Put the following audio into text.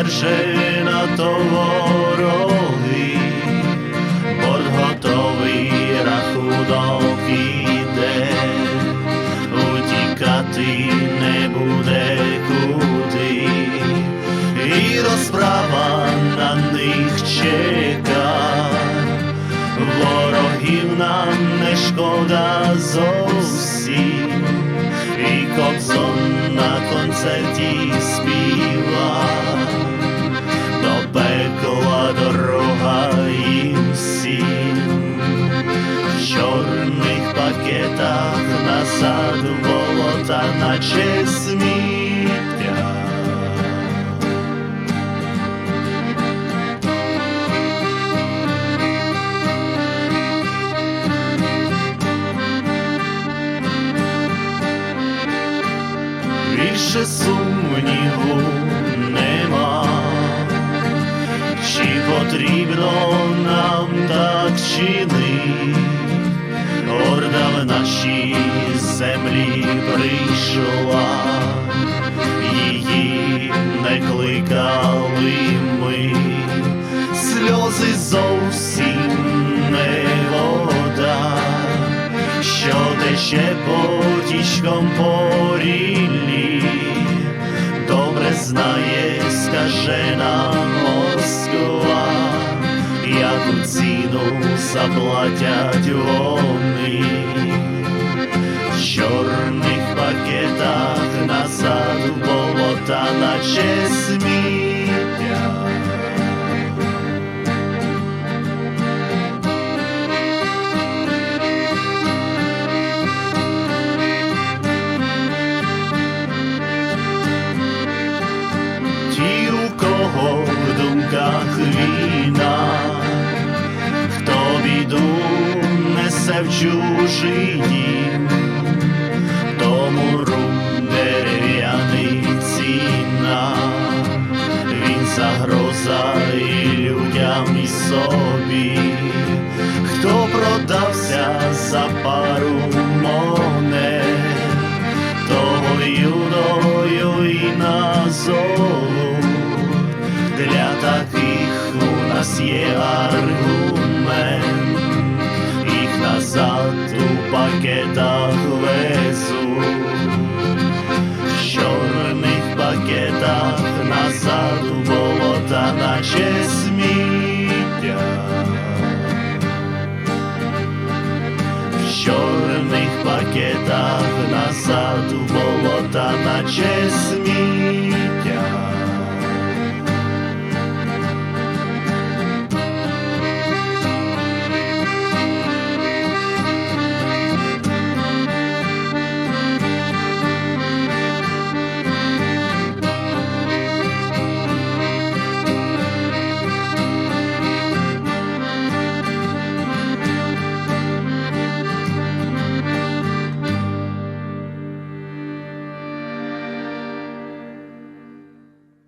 стержена то вороги, борт готовий рахунок іде, утікати не буде куди, і розправа на них чека. Ворогів нам не шкода зовсім, болота, наче сміття. більше сумніву нема, чи потрібно нам так чинить, орда в наші землі прийшла, її не кликали ми, сльози зовсім не вода. Що тече потічком по ріллі, добре знає скажена Москва, яку ціну заплатять вони чорних пакетах назад в болота, наче сміття. ті, у кого в думках війна, хто біду несе в чужий дім, за пару монет того юною і назову для таких у нас є аргумент, їх назад у пакетах везу, в чорних пакетах назад у болота, наче сміття. w pakietach na sadu wołota na ciesmi.